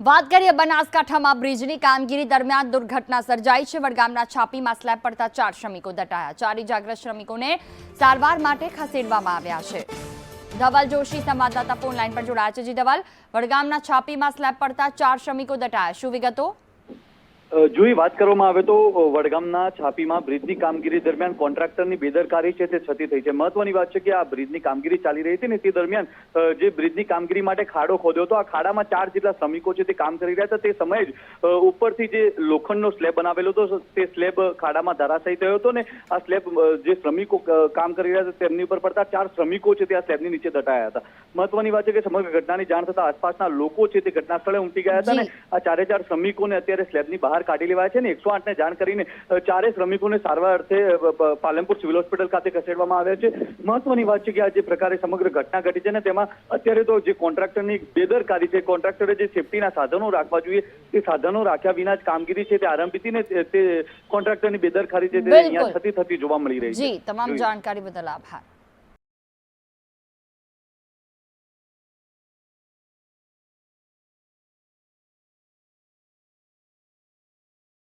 વાત કરીએ બનાસકાંઠામાં બ્રિજની કામગીરી દરમિયાન દુર્ઘટના સર્જાઈ છે. વડગામના છાપીમાં સ્લેબ પડતા ચાર શ્રમિકો દટાયા. ચાર ઇજાગ્રસ્ત શ્રમિકોને સારવાર માટે ખસેડવામાં આવ્યા છે. ધવલ જોશી સંવાદદાતા ફોન લાઈન પર જોડાયા છે. જી ધવલ, વડગામના છાપીમાં સ્લેબ પડતા ચાર શ્રમિકો દટાયા. શું વિગતો? જોઈ વાત કરવામાં આવે તો વડગામના છાપીમાં બ્રિજની કામગીરી દરમિયાન કોન્ટ્રાક્ટરની બેદરકારી છે તે છતી થઈ છે. મહત્વની વાત છે કે આ બ્રિજની કામગીરી ચાલી રહી હતી ને તે દરમિયાન જે બ્રિજની કામગીરી માટે ખાડો ખોદ્યો હતો આ ખાડામાં ચાર જેટલા શ્રમિકો છે તે કામ કરી રહ્યા હતા. તે સમયે જ ઉપરથી જે લોખંડનો સ્લેબ બનાવેલો હતો તે સ્લેબ ખાડામાં ધરાશાયી થયો હતો ને આ સ્લેબ જે શ્રમિકો કામ કરી રહ્યા હતા તેમની ઉપર પડતા ચાર શ્રમિકો છે તે આ સ્લેબની નીચે દટાયા હતા. મહત્વની વાત છે કે સમગ્ર ઘટનાની જાણ થતા આસપાસના લોકો છે તે ઘટના સ્થળે ઉમટી ગયા હતા ને આ ચારે ચાર શ્રમિકોને અત્યારે સ્લેબની બહાર કાઢી લેવાયા છે અને એકસો આઠને જાણ કરીને અ, ચારે શ્રમિકોને સારવાર અર્થે પાલનપુર સિવિલ હોસ્પિટલ ખાતે ખસેડવામાં આવ્યા છે. મહત્વની વાત છે કે આ જે પ્રકારે સમગ્ર ઘટના ઘટી છે ને તેમાં અત્યારે તો જે કોન્ટ્રાક્ટરની બેદરકારી છે કોન્ટ્રાક્ટરે જે સેફટીના સાધનો રાખવા જોઈએ તે સાધનો રાખ્યા વિના જ કામગીરી છે તે આરંભી હતી ને તે- તે કોન્ટ્રાક્ટરની બેદરકારી છે તે અહીંયા થતી થતી જોવા મળી રહી છે. તમામ જાણકારી બદલ આભાર.